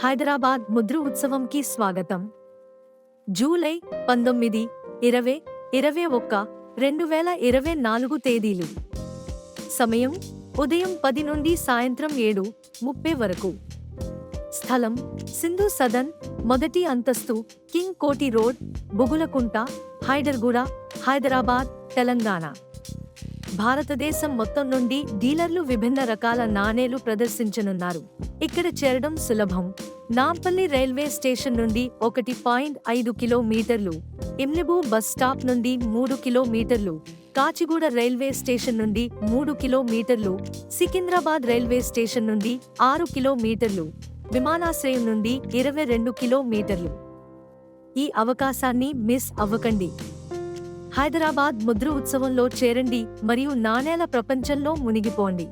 హైదరాబాద్ ముద్ర ఉత్సవంకి స్వాగతం. జూలై పంతొమ్మిది ఇరవై ఇరవై ఒక్క రెండు వేల ఇరవై నాలుగు తేదీలు. సమయం ఉదయం పది నుండి సాయంత్రం ఏడు ముప్పై వరకు. స్థలం సింధు సదన్ మొదటి అంతస్తు కింగ్ కోటి రోడ్ బుగులకుంట హైడర్గూడ హైదరాబాద్ తెలంగాణ. భారతదేశం మొత్తం నుండి డీలర్లు విభిన్న రకాల నాణేలు ప్రదర్శించనున్నారు. ఇక్కడ చేరడం సులభం. నాంపల్లి రైల్వే స్టేషన్ నుండి ఒకటి పాయింట్ ఐదు కిలోమీటర్లు ఇమ్లిబు బస్ స్టాప్ నుండి మూడు కిలోమీటర్లు కాచిగూడ రైల్వే స్టేషన్ నుండి మూడు కిలోమీటర్లు సికింద్రాబాద్ రైల్వే స్టేషన్ నుండి ఆరు కిలోమీటర్లు విమానాశ్రయం నుండి ఇరవై రెండు కిలోమీటర్లు. ఈ అవకాశాన్ని మిస్ అవ్వకండి. హైదరాబాద్ ముద్ర ఉత్సవంలో చేరండి మరియు నాణేల ప్రపంచంలో మునిగిపోండి.